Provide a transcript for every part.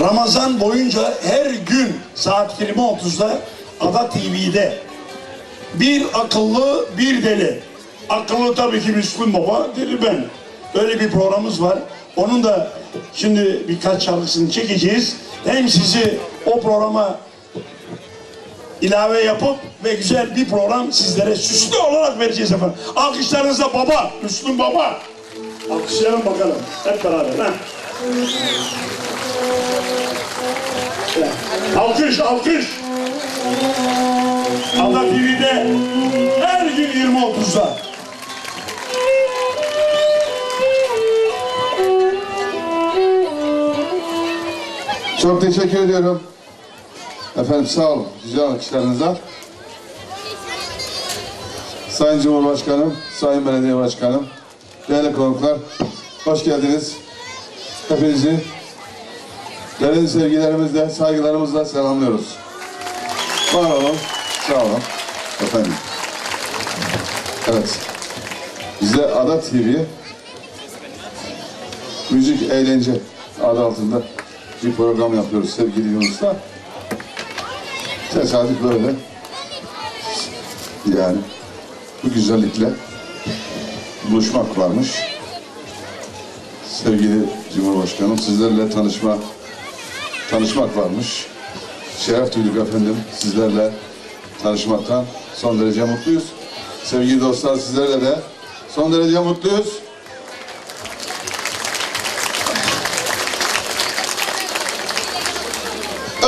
Ramazan boyunca her gün saat 20.30'da Ada TV'de bir akıllı bir deli. Akıllı tabii ki Müslüm Baba, deli ben. Öyle bir programımız var. Onun da şimdi birkaç şarkısını çekeceğiz. Hem sizi o programa ilave yapıp ve güzel bir program sizlere süslü olarak vereceğiz efendim. Alkışlarınızla baba, Müslüm Baba. Alkışlayalım bakalım hep beraber. Ha? Alkış, alkış. Ada TV'de her gün 20.30'da. Çok teşekkür ediyorum. Efendim sağ olun. Güzel alkışlarınıza. Sayın Cumhurbaşkanım, Sayın Belediye Başkanım, değerli konuklar, hoş geldiniz. Hepinizi derin sevgilerimizle, saygılarımızla selamlıyoruz. Var olun, sağ olun. Efendim. Evet. Bize Ada TV müzik, eğlence adı altında bir program yapıyoruz sevgili Yunus'la. Tesadüf böyle. Yani bu güzellikle buluşmak varmış. Sevgili Cumhurbaşkanım sizlerle tanışma tanışmak varmış. Şeref duyduk efendim sizlerle tanışmaktan son derece mutluyuz. Sevgili dostlar sizlerle de son derece mutluyuz.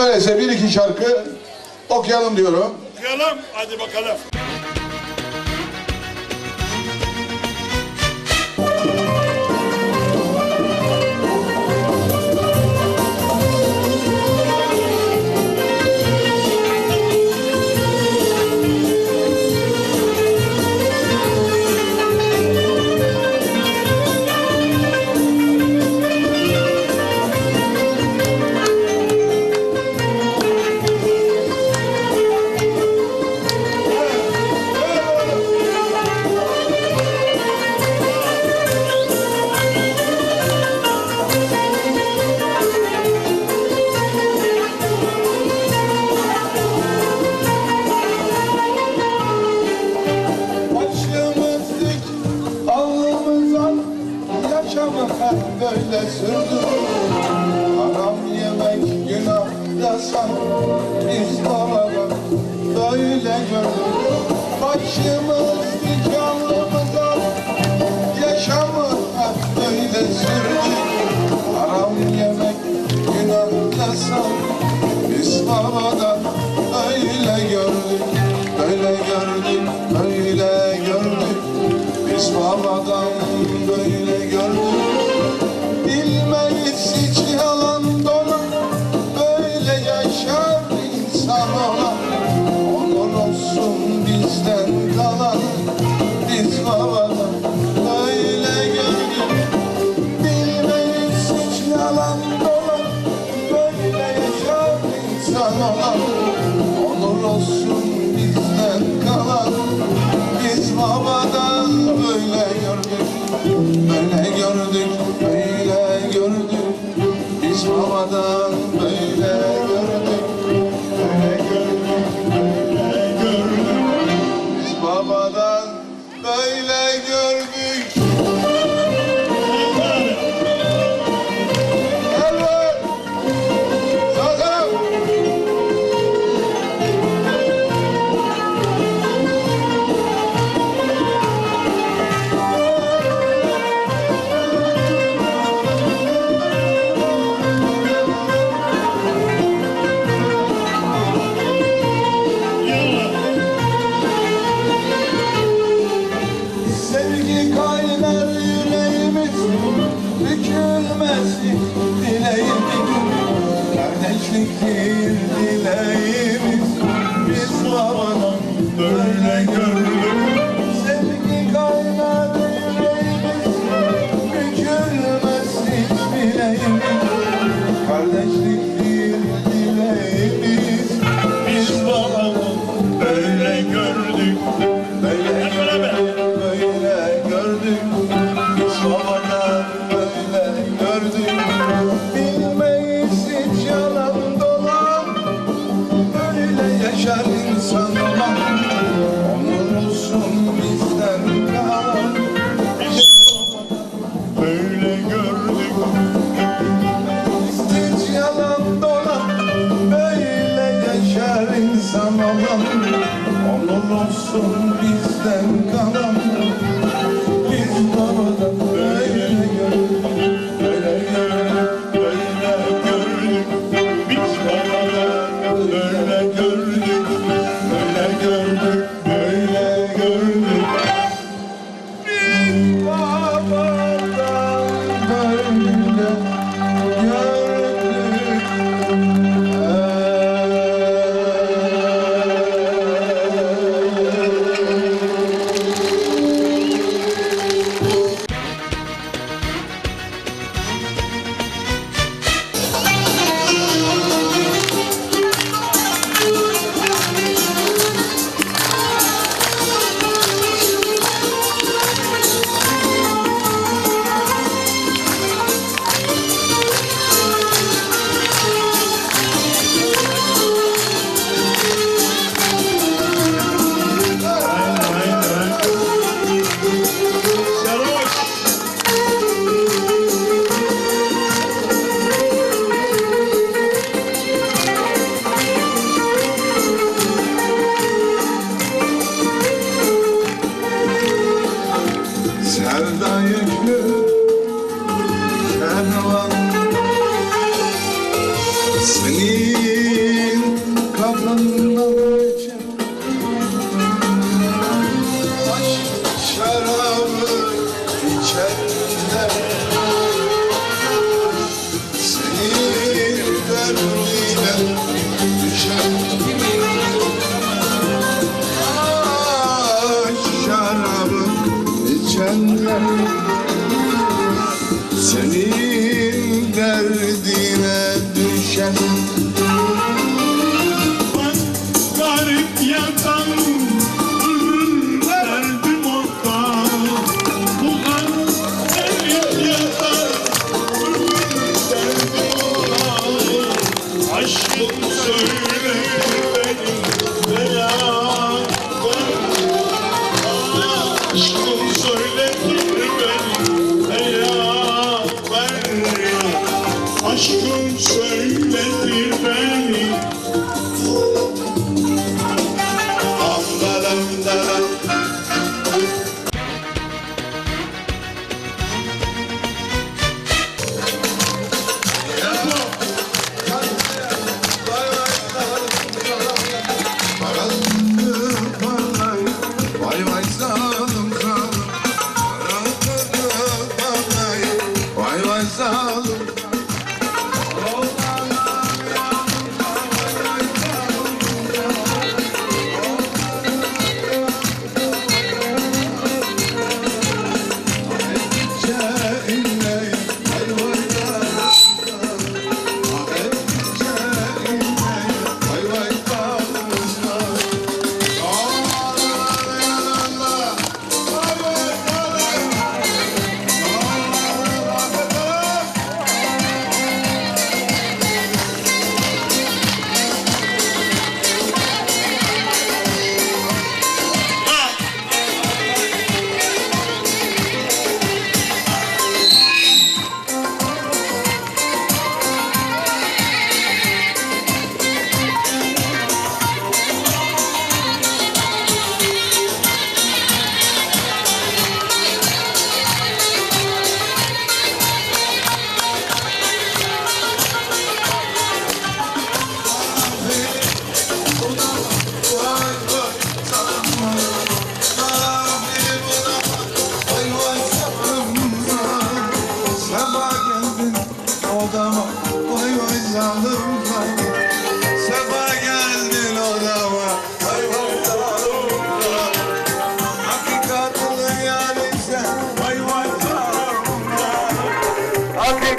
Öyleyse bir iki şarkı okuyalım diyorum. Okuyalım, hadi bakalım. Başımız dik, alnımızdan yaşamı hep böyle sürdü. Haram yemek günah yasak, biz babadan öyle gördük. Böyle gördük, böyle gördük. Biz babadan Biz babadan böyle sever insan olan Onun olsun bizden kalan.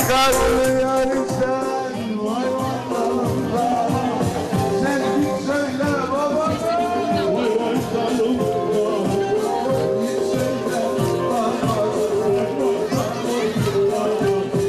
Yani